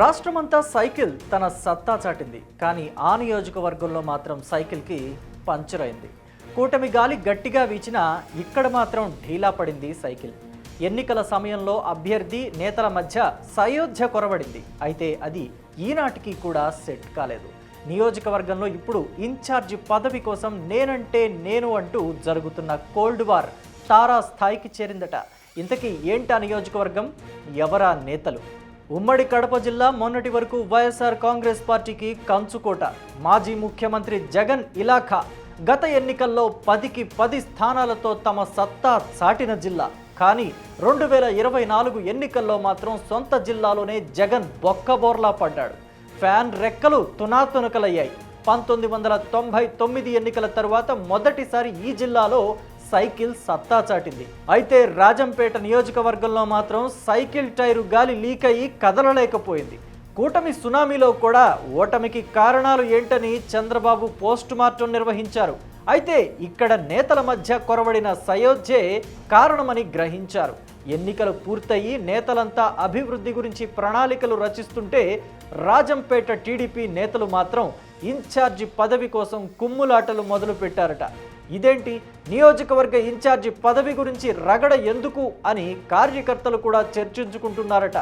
రాష్ట్రమంతా సైకిల్ తన సత్తా చాటింది. కానీ ఆ నియోజకవర్గంలో మాత్రం సైకిల్కి పంచర్ అయింది. కూటమి గాలి గట్టిగా వీచినా ఇక్కడ మాత్రం ఢీలా పడింది సైకిల్. ఎన్నికల సమయంలో అభ్యర్థి నేతల మధ్య సయోధ్య కొరవడింది అయితే అది ఈనాటికి కూడా సెట్ కాలేదు. నియోజకవర్గంలో ఇప్పుడు ఇన్ఛార్జి పదవి కోసం నేనంటే నేను అంటూ జరుగుతున్న కోల్డ్ వార్ తారా స్థాయికి చేరిందట. ఇంతకీ ఏంటా నియోజకవర్గం? ఎవరా నేతలు? ఉమ్మడి కడప జిల్లా మొన్నటి వరకు వైఎస్ఆర్ కాంగ్రెస్ పార్టీకి కంచుకోట. మాజీ ముఖ్యమంత్రి జగన్ ఇలాఖా గత ఎన్నికల్లో పదికి పది స్థానాలతో తమ సత్తా చాటిన జిల్లా. కానీ రెండు వేల ఇరవై నాలుగు ఎన్నికల్లో మాత్రం సొంత జిల్లాలోనే జగన్ బొక్కబోర్లా పడ్డాడు. ఫ్యాన్ రెక్కలు తునాతునకలయ్యాయి. పంతొమ్మిది వందల తొంభై తొమ్మిది ఎన్నికల తర్వాత మొదటిసారి ఈ జిల్లాలో సైకిల్ సత్తా చాటింది. అయితే రాజంపేట నియోజకవర్గంలో మాత్రం సైకిల్ టైరు గాలి లీక్ అయ్యి కదలలేకపోయింది. కూటమి సునామీలో కూడా ఓటమికి కారణాలు ఏంటని చంద్రబాబు పోస్ట్ మార్టం నిర్వహించారు. అయితే ఇక్కడ నేతల మధ్య కొరవడిన సయోధ్యే కారణమని గ్రహించారు. ఎన్నికలు పూర్తయి నేతలంతా అభివృద్ధి గురించి ప్రణాళికలు రచిస్తుంటే రాజంపేట టీడీపీ నేతలు మాత్రం ఇన్ఛార్జి పదవి కోసం కుమ్ములాటలు మొదలుపెట్టారట. ఇదేంటి? నియోజకవర్గ ఇన్ఛార్జి పదవి గురించి రగడ ఎందుకు అని కార్యకర్తలు కూడా చర్చించుకుంటున్నారట.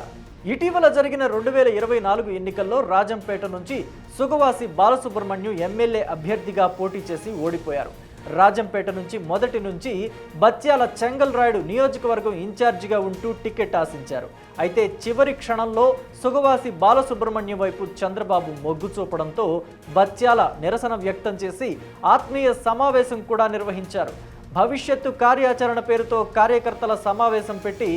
ఇటీవల జరిగిన రెండు వేల ఇరవై నాలుగు ఎన్నికల్లో రాజంపేట నుంచి సుగవాసి బాలసుబ్రహ్మణ్యం ఎమ్మెల్యే అభ్యర్థిగా పోటీ చేసి ఓడిపోయారు. రాజంపేట నుంచి మొదటి నుంచి బత్యాల చెంగల్ రాయుడు నియోజకవర్గం ఇన్ఛార్జిగా ఉంటూ టికెట్ ఆశించారు. అయితే చివరి క్షణంలో సుగవాసి బాలసుబ్రహ్మణ్యం వైపు చంద్రబాబు మొగ్గు చూపడంతో బత్యాల నిరసన వ్యక్తం చేసి ఆత్మీయ సమావేశం కూడా నిర్వహించారు. భవిష్యత్తు కార్యాచరణ పేరుతో కార్యకర్తల సమావేశం పెట్టి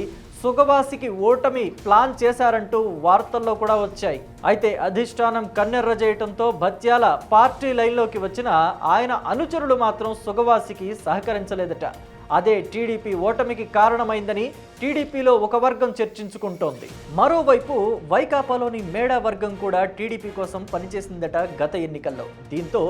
సుగవాసికి ఓటమి ప్లాన్ చేశారంటూ వార్తల్లో కూడా వచ్చాయి. అయితే అధిష్టానం కన్నెర్ర చేయటంతో భత్యాల పార్టీ లైన్లోకి వచ్చిన ఆయన అనుచరులు మాత్రం సుగవాసికి సహకరించలేదట. అదే టీడీపీ ఓటమికి కారణమైందని టీడీపీలో ఒక వర్గం చర్చించుకుంటోంది. మరోవైపు వైకాపాలోని మేడా వర్గం కూడా టీడీపీ కోసం పనిచేసిందట గత ఎన్నికల్లో. దీంతో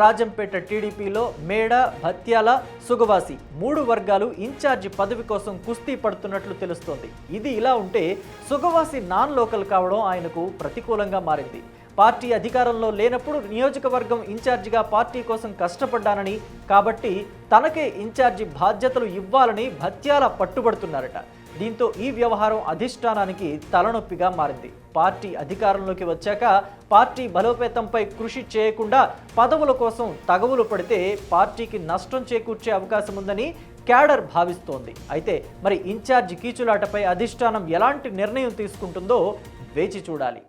రాజంపేట టీడీపీలో మేడా భత్యాల సుగవాసి మూడు వర్గాలు ఇన్ఛార్జి పదవి కోసం కుస్తీ పడుతున్నట్లు తెలుస్తోంది. ఇది ఇలా ఉంటే సుగవాసి నాన్ లోకల్ కావడం ఆయనకు ప్రతికూలంగా మారింది. పార్టీ అధికారంలో లేనప్పుడు నియోజకవర్గం ఇన్ఛార్జిగా పార్టీ కోసం కష్టపడ్డానని కాబట్టి తనకే ఇన్ఛార్జి బాధ్యతలు ఇవ్వాలని భత్యాల పట్టుబడుతున్నారట. దీంతో ఈ వ్యవహారం అధిష్టానానికి తలనొప్పిగా మారింది. పార్టీ అధికారంలోకి వచ్చాక పార్టీ బలోపేతంపై కృషి చేయకుండా పదవుల కోసం తగవులు పడితే పార్టీకి నష్టం చేకూర్చే అవకాశం ఉందని క్యాడర్ భావిస్తోంది. అయితే మరి ఇన్ఛార్జి కీచులాటపై అధిష్టానం ఎలాంటి నిర్ణయం తీసుకుంటుందో వేచి చూడాలి.